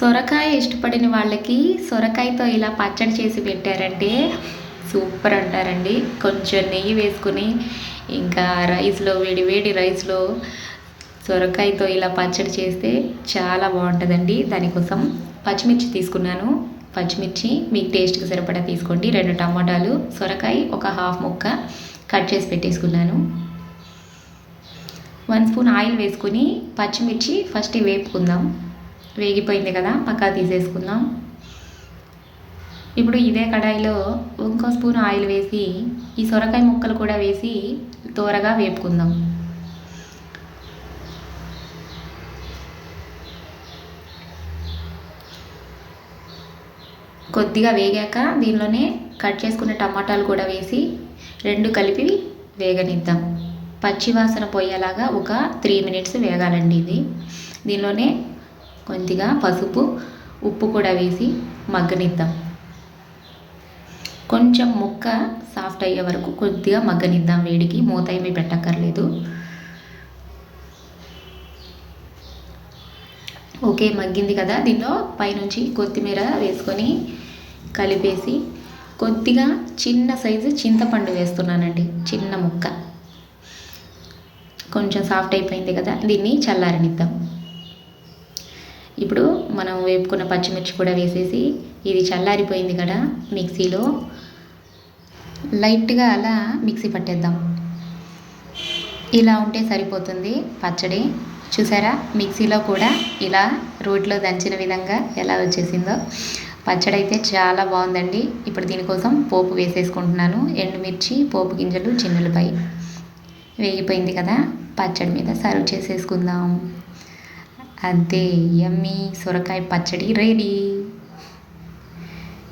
సొరకాయ ఇష్టపడిన వాళ్ళకి సొరకాయతో ఇలా పచ్చడి చేసి పెట్టారంటే సూపర్ అంటారండి. కొంచెం నెయ్యి వేసుకుని ఇంకా రైస్లో వేడి వేడి రైస్లో సొరకాయతో ఇలా పచ్చడి చేస్తే చాలా బాగుంటుందండి. దానికోసం పచ్చిమిర్చి తీసుకున్నాను. పచ్చిమిర్చి మీకు టేస్ట్కి సరిపడా తీసుకోండి. రెండు టమాటాలు సొరకాయ ఒక హాఫ్ ముక్క కట్ చేసి పెట్టేసుకున్నాను. వన్ స్పూన్ ఆయిల్ వేసుకుని పచ్చిమిర్చి ఫస్ట్ వేపుకుందాం. వేగిపోయింది కదా పక్కా తీసేసుకుందాం. ఇప్పుడు ఇదే కడాయిలో ఇంకో స్పూన్ ఆయిల్ వేసి ఈ సొరకాయ ముక్కలు కూడా వేసి త్వరగా వేపుకుందాం. కొద్దిగా వేగాక దీనిలోనే కట్ చేసుకున్న టమాటాలు కూడా వేసి రెండు కలిపి వేగనిద్దాం. పచ్చివాసన పోయేలాగా ఒక త్రీ మినిట్స్ వేగాలండి ఇది. దీనిలోనే కొద్దిగా పసుపు ఉప్పు కూడా వేసి మగ్గనిద్దాం. కొంచెం ముక్క సాఫ్ట్ అయ్యే వరకు కొద్దిగా మగ్గనిద్దాం వేడికి. మూత ఏమీ పెట్టక్కర్లేదు. ఓకే మగ్గింది కదా. దీనిలో పైనుంచి కొత్తిమీర వేసుకొని కలిపేసి కొద్దిగా చిన్న సైజు చింతపండు వేస్తున్నానండి. చిన్న ముక్క. కొంచెం సాఫ్ట్ అయిపోయింది కదా. దీన్ని చల్లారనిద్దాం. ఇప్పుడు మనం వేపుకున్న పచ్చిమిర్చి కూడా వేసేసి ఇది చల్లారిపోయింది కదా మిక్సీలో. లైట్గా అలా మిక్సీ పట్టేద్దాం. ఇలా ఉంటే సరిపోతుంది పచ్చడి. చూసారా? మిక్సీలో కూడా ఇలా రోట్లో దంచిన విధంగా ఎలా వచ్చేసిందో. పచ్చడి అయితే చాలా బాగుందండి. ఇప్పుడు దీనికోసం పోపు వేసేసుకుంటున్నాను. ఎండుమిర్చి పోపు గింజలు చిన్నులపై. వేగిపోయింది కదా పచ్చడి మీద. సర్వ్ చేసేసుకుందాం. అంతే యమ్మీ సొరకాయ పచ్చడి రెడీ.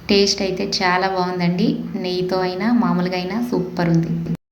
టేస్ట్ అయితే చాలా బాగుందండి. నెయ్యితో అయినా మామూలుగా అయినా సూపర్ ఉంది.